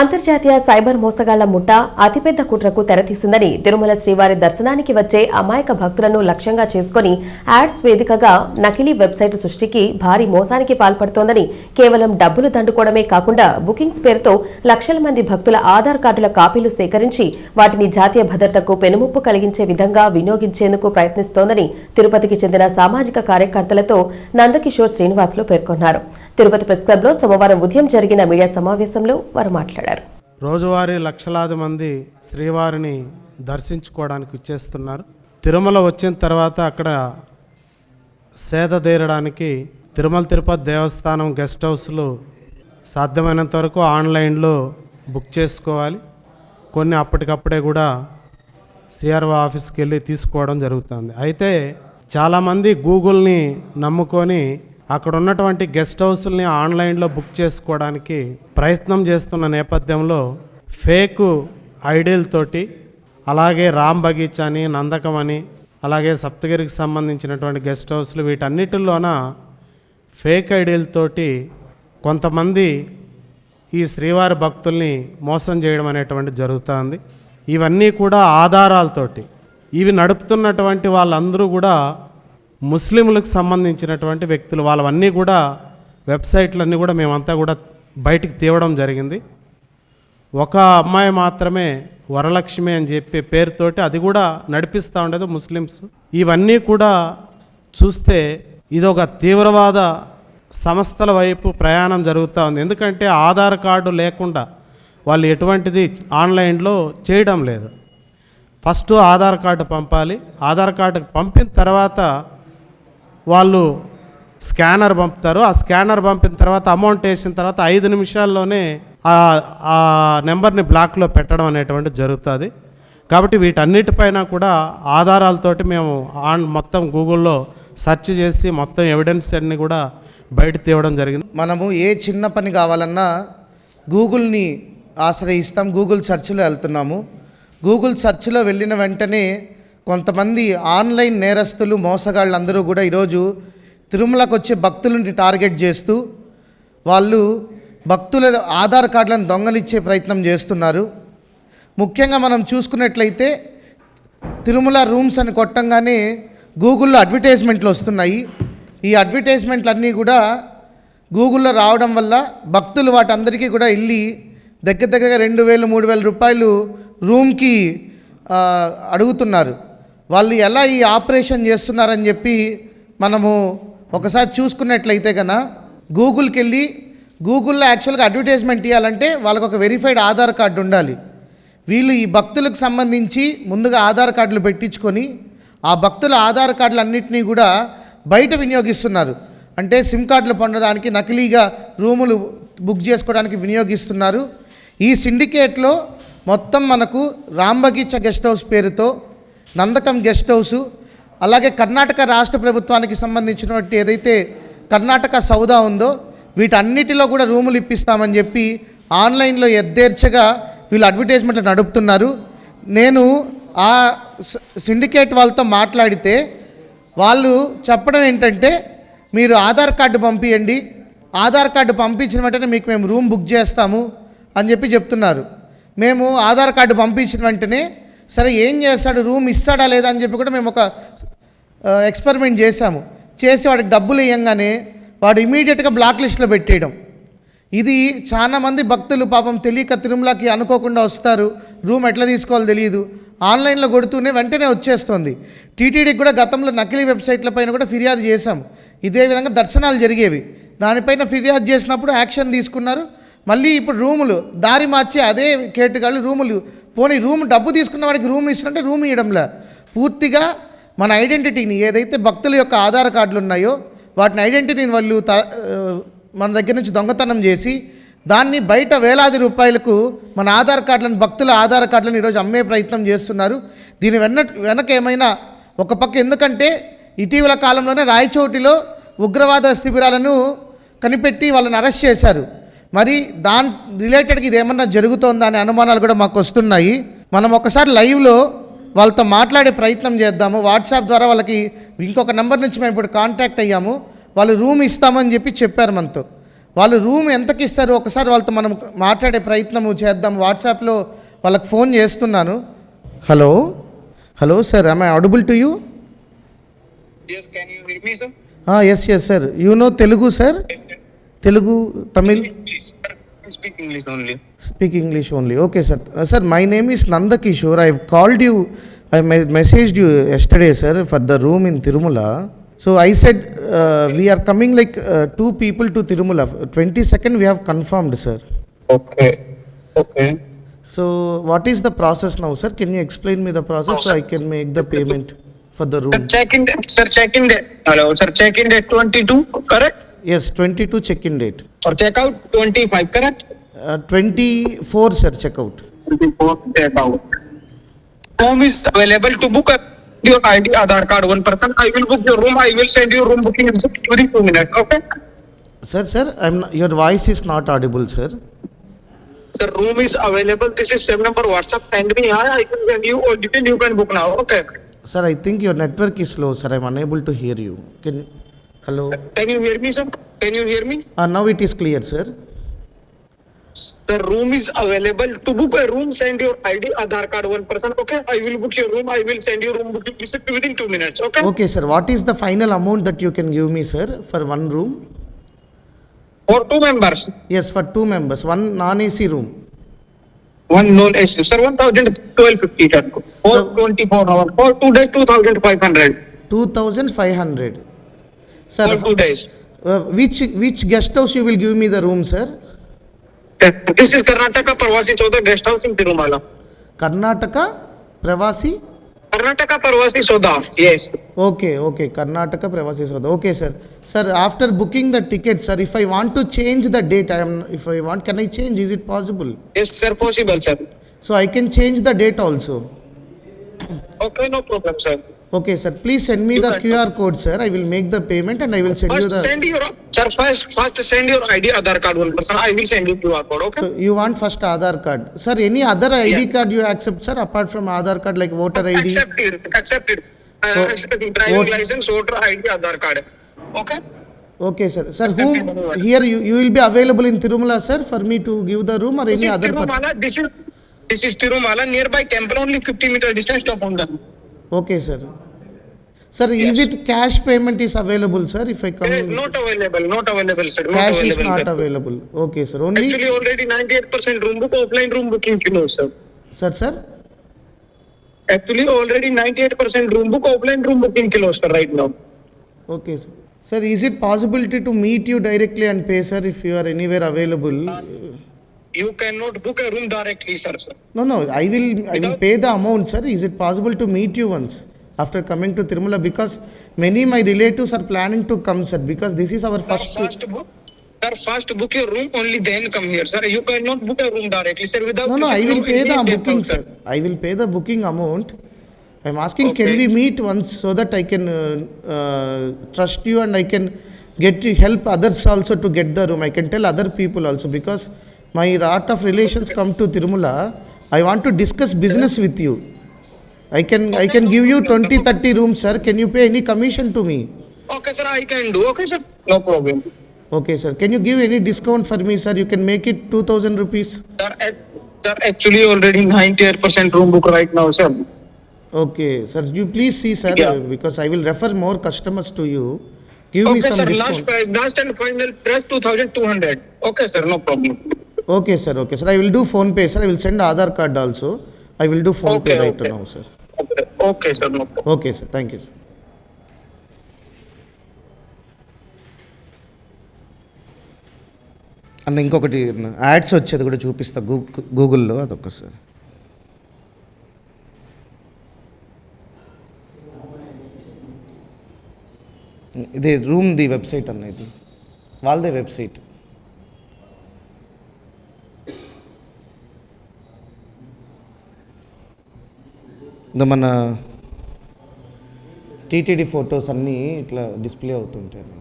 అంతర్జాతీయ సైబర్ మోసగాళ్ల ముఠ అతిపెద్ద కుట్రకు తెరతీసిందని తిరుమల శ్రీవారి దర్శనానికి వచ్చే అమాయక భక్తులను లక్ష్యంగా చేసుకుని యాడ్స్ వేదికగా నకిలీ వెబ్సైట్ సృష్టికి భారీ మోసానికి పాల్పడుతోందని కేవలం డబ్బులు దండుకోవడమే కాకుండా బుకింగ్స్ పేరుతో లక్షల మంది భక్తుల ఆధార్ కార్డుల కాపీలు సేకరించి వాటిని జాతీయ భద్రతకు పెనుముప్పు కలిగించే విధంగా వినియోగించేందుకు ప్రయత్నిస్తోందని తిరుపతికి చెందిన సామాజిక కార్యకర్తలతో నందకిషోర్ శ్రీనివాసులు పేర్కొన్నారు తిరుపతి ప్రెస్ లో సోమవారం ఉదయం జరిగిన మీడియా సమావేశంలో వారు మాట్లాడారు రోజువారీ లక్షలాది మంది శ్రీవారిని దర్శించుకోవడానికి ఇచ్చేస్తున్నారు తిరుమల వచ్చిన తర్వాత అక్కడ సేద తీరడానికి తిరుమల తిరుపతి దేవస్థానం గెస్ట్ హౌస్లు సాధ్యమైనంత వరకు ఆన్లైన్లో బుక్ చేసుకోవాలి కొన్ని అప్పటికప్పుడే కూడా సిఆర్ఓ ఆఫీస్కి వెళ్ళి తీసుకోవడం జరుగుతుంది అయితే చాలామంది గూగుల్ని నమ్ముకొని అక్కడ ఉన్నటువంటి గెస్ట్ హౌస్ని ఆన్లైన్లో బుక్ చేసుకోవడానికి ప్రయత్నం చేస్తున్న నేపథ్యంలో ఫేకు ఐడియల్ తోటి అలాగే రామ్ బగీచా అని నందకం అని అలాగే సప్తగిరికి సంబంధించినటువంటి గెస్ట్ హౌస్లు వీటన్నిటిలోన ఫేక్ ఐడియలతోటి కొంతమంది ఈ శ్రీవారి భక్తుల్ని మోసం చేయడం అనేటువంటి జరుగుతుంది ఇవన్నీ కూడా ఆధారాలతోటి ఇవి నడుపుతున్నటువంటి వాళ్ళందరూ కూడా ముస్లింలకు సంబంధించినటువంటి వ్యక్తులు వాళ్ళవన్నీ కూడా వెబ్సైట్లన్నీ కూడా మేమంతా కూడా బయటికి తీవడం జరిగింది ఒక అమ్మాయి మాత్రమే వరలక్ష్మి అని చెప్పే పేరుతోటి అది కూడా నడిపిస్తూ ఉండేది ముస్లిమ్స్ ఇవన్నీ కూడా చూస్తే ఇదొక తీవ్రవాద సంస్థల వైపు ప్రయాణం జరుగుతూ ఉంది ఎందుకంటే ఆధార్ కార్డు లేకుండా వాళ్ళు ఎటువంటిది ఆన్లైన్లో చేయడం లేదు ఫస్ట్ ఆధార్ కార్డు పంపాలి ఆధార్ కార్డు పంపిన తర్వాత వాళ్ళు స్కానర్ పంపుతారు ఆ స్కానర్ పంపిన తర్వాత అమౌంట్ వేసిన తర్వాత ఐదు నిమిషాల్లోనే ఆ నెంబర్ని బ్లాక్లో పెట్టడం అనేటువంటి జరుగుతుంది కాబట్టి వీటన్నిటిపైన కూడా ఆధారాలతోటి మేము ఆన్ మొత్తం గూగుల్లో సెర్చ్ చేసి మొత్తం ఎవిడెన్స్ అన్ని కూడా బయట తీవడం జరిగింది మనము ఏ చిన్న పని కావాలన్నా గూగుల్ని ఆశ్రయిస్తాం గూగుల్ సెర్చ్లో వెళ్తున్నాము గూగుల్ సెర్చ్లో వెళ్ళిన వెంటనే కొంతమంది ఆన్లైన్ నేరస్తులు మోసగాళ్ళందరూ కూడా ఈరోజు తిరుమలకు వచ్చి భక్తులని టార్గెట్ చేస్తూ వాళ్ళు భక్తుల ఆధార్ కార్డులను దొంగలిచ్చే ప్రయత్నం చేస్తున్నారు ముఖ్యంగా మనం చూసుకున్నట్లయితే తిరుమల రూమ్స్ అని కొట్టంగానే గూగుల్లో అడ్వర్టైజ్మెంట్లు వస్తున్నాయి ఈ అడ్వర్టైజ్మెంట్లు అన్నీ కూడా గూగుల్లో రావడం వల్ల భక్తులు వాటందరికీ కూడా వెళ్ళి దగ్గర దగ్గరగా రెండు వేలు మూడు వేల రూపాయలు రూమ్కి అడుగుతున్నారు వాళ్ళు ఎలా ఈ ఆపరేషన్ చేస్తున్నారని చెప్పి మనము ఒకసారి చూసుకున్నట్లయితే కన్నా గూగుల్కి వెళ్ళి గూగుల్లో యాక్చువల్గా అడ్వర్టైజ్మెంట్ ఇవ్వాలంటే వాళ్ళకు ఒక వెరిఫైడ్ ఆధార్ కార్డు ఉండాలి వీళ్ళు ఈ భక్తులకు సంబంధించి ముందుగా ఆధార్ కార్డులు పెట్టించుకొని ఆ భక్తుల ఆధార్ కార్డులు అన్నింటినీ కూడా బయట వినియోగిస్తున్నారు అంటే సిమ్ కార్డులు పొందడానికి నకిలీగా రూములు బుక్ చేసుకోవడానికి వినియోగిస్తున్నారు ఈ సిండికేట్లో మొత్తం మనకు రాంబగీచ గెస్ట్ హౌస్ పేరుతో నందకం గెస్ట్ హౌస్ అలాగే కర్ణాటక రాష్ట్ర ప్రభుత్వానికి సంబంధించినటువంటి ఏదైతే కర్ణాటక సౌదా ఉందో వీటన్నిటిలో కూడా రూములు ఇప్పిస్తామని చెప్పి ఆన్లైన్లో ఎద్దేర్చగా వీళ్ళు అడ్వర్టైజ్మెంట్లు నడుపుతున్నారు నేను ఆ సిండికేట్ వాళ్ళతో మాట్లాడితే వాళ్ళు చెప్పడం ఏంటంటే మీరు ఆధార్ కార్డు పంపించండి ఆధార్ కార్డు పంపించిన వెంటనే మీకు మేము రూమ్ బుక్ చేస్తాము అని చెప్పి చెప్తున్నారు మేము ఆధార్ కార్డు పంపించిన వెంటనే సరే ఏం చేస్తాడు రూమ్ ఇస్తాడా లేదా అని చెప్పి కూడా మేము ఒక ఎక్స్పెరిమెంట్ చేశాము చేసి వాడికి డబ్బులు ఇవ్వంగానే వాడు ఇమీడియట్గా బ్లాక్ లిస్ట్లో పెట్టేయడం ఇది చాలామంది భక్తులు పాపం తెలియక తిరుమలకి అనుకోకుండా వస్తారు రూమ్ ఎట్లా తీసుకోవాలో తెలియదు ఆన్లైన్లో కొడుతూనే వెంటనే వచ్చేస్తుంది టీటీడీకి కూడా గతంలో నకిలీ వెబ్సైట్ల పైన కూడా ఫిర్యాదు చేశాము ఇదే విధంగా దర్శనాలు జరిగేవి దానిపైన ఫిర్యాదు చేసినప్పుడు యాక్షన్ తీసుకున్నారు మళ్ళీ ఇప్పుడు రూములు దారి మార్చి అదే కేటగాళ్ళు రూములు పోనీ రూమ్ డబ్బు తీసుకున్న వాడికి రూమ్ ఇస్తున్నట్టే రూమ్ ఇవ్వడంలా పూర్తిగా మన ఐడెంటిటీని ఏదైతే భక్తుల యొక్క ఆధార్ కార్డులు ఉన్నాయో వాటిని ఐడెంటిటీని వాళ్ళు త మన దగ్గర నుంచి దొంగతనం చేసి దాన్ని బయట వేలాది రూపాయలకు మన ఆధార్ కార్డులను భక్తుల ఆధార్ కార్డులను ఈరోజు అమ్మే ప్రయత్నం చేస్తున్నారు దీని వెన్న వెనక ఏమైనా ఒక పక్క ఎందుకంటే ఇటీవల కాలంలోనే రాయచోటిలో ఉగ్రవాద శిబిరాలను కనిపెట్టి వాళ్ళని అరెస్ట్ చేశారు మరి దాని రిలేటెడ్గా ఇదేమన్నా జరుగుతోందా అనే అనుమానాలు కూడా మాకు వస్తున్నాయి మనం ఒకసారి లైవ్లో వాళ్ళతో మాట్లాడే ప్రయత్నం చేద్దాము వాట్సాప్ ద్వారా వాళ్ళకి ఇంకొక నెంబర్ నుంచి మేము ఇప్పుడు కాంటాక్ట్ అయ్యాము వాళ్ళు రూమ్ ఇస్తామని చెప్పి చెప్పారు మనతో వాళ్ళు రూమ్ ఎంతకి ఇస్తారు ఒకసారి వాళ్ళతో మనం మాట్లాడే ప్రయత్నము చేద్దాం వాట్సాప్లో వాళ్ళకి ఫోన్ చేస్తున్నాను hello hello sir I'm I అడుబుల్ to you yes yes sir you know Telugu sir Telugu, Tamil? Speak English only. Speak English only. Okay, sir. Uh, sir, my name is Nanda Kishore. I have called you, I messaged you yesterday, sir, for the room in Tirumala. So I said, uh, we are coming like uh, two people to Tirumala. 22nd we have confirmed, sir. Okay. Okay. So what is the process now, sir? Can you explain me the process so I can make the payment for the room? Sir, check-in date. Hello, sir, check-in date 22, correct? Yes, 22 check-in date. Or check out 25, correct? Uh, 24, sir, check out 24 check out room is available to book your ID, Aadhaar card, one person. I will book your room. I will send you room booking in within two minutes. Okay? Sir, sir, I'm not, your voice is not audible, sir. Sir, room is available. This is same number WhatsApp. Send me. I can send you all detail. You can book now. Okay. Sir, I think your network is slow, sir. I'm unable to hear you. Can Hello. Can you hear me, sir? Can you hear me? Uh, now it is clear, sir. The room is available. To book a room, send your ID, Aadhaar card, one person. Okay, I will book your room. I will send you room booking receipt within two minutes. Okay. Okay, sir. What is the final amount that you can give me, sir, for one room? For two members. Yes, for two members. One non-AC room. One non-AC. Sir, one thousand twelve fifty. For so, twenty-four hours. For two days, two thousand five hundred. Two thousand five hundred. Sir, for two days. Uh, which which guest house you will give me the room, sir? This is Karnataka Pravasi sodha guest house in Tirumala. Karnataka Pravasi. Karnataka Pravasi sodha Yes. Okay, okay. Karnataka Pravasi sodha Okay, sir. Sir, after booking the ticket, sir, if I want to change the date, I am. If I want, can I change? Is it possible? Yes, sir. Possible, sir. So I can change the date also. Okay, no problem, sir. Okay, sir. Please send me you the QR code, sir. I will make the payment and I will send first you the. first Send your, sir, first, first send your ID aadhar card, one person. I will send you QR code, okay? So you want first aadhar card. Sir, any other ID yeah. card you accept, sir, apart from aadhar card, like voter ID? Accepted, accepted. Uh, so, accepted. Driving vote. license, voter ID, aadhar card. Okay? Okay, sir. Sir, who here you, you will be available in Tirumala, sir, for me to give the room or this any other Tirumala, this is This is Tirumala, nearby temple, only 50 meter distance to Honda. Okay, sir. Sir, yes. Is it cash payment is available, sir? If I come, it is not available. Not available, sir. Not cash available, is not available. Okay, sir. Only actually already 98% room book offline room booking, you know, sir. Sir. Actually already 98% room book offline room booking kilos, sir, right now. Okay, sir. Sir, is it possibility to meet you directly and pay, sir, if you are anywhere available? you cannot book a room directly, sir. No, no, I will, I will pay the amount, sir. Is it possible to meet you once after coming to Tirumala? Because many my relatives are planning to come, sir. Because this is our first. Sir, first book. Sir, first book your room, only then come here, sir. You cannot book a room directly, sir. Without no, no, I will pay the booking, sir. sir. I will pay the booking amount. I am asking, okay. can we meet once so that I can uh, uh, trust you and I can get help others also to get the room. I can tell other people also because my art of relations come to Tirumala, I want to discuss business with you. I can I can give you 20, 30 rooms, sir. Can you pay any commission to me? Okay, sir, I can do. Okay, sir, no problem. Okay, sir. Can you give any discount for me, sir? You can make it 2000 rupees. Sir, sir actually already 98% room book right now, sir. Okay, sir. You please see, sir, yeah. because I will refer more customers to you. Give okay, me some sir, discount. Last, last and final price 2200. Okay, sir, no problem. Okay sir okay sir I will do PhonePe sir I will send Aadhaar card also I will do PhonePe right now sir okay sir okay sir thank you sir అన్న ఇంకొకటి ads వచ్చేది కూడా చూపిస్తా గూ గూగుల్లో sir ఇది రూమ్ది website అన్న ఇది వాళ్ళదే వెబ్సైట్ మన టీటీడీ ఫొటోస్ అన్నీ ఇట్లా డిస్ప్లే అవుతుంటాయి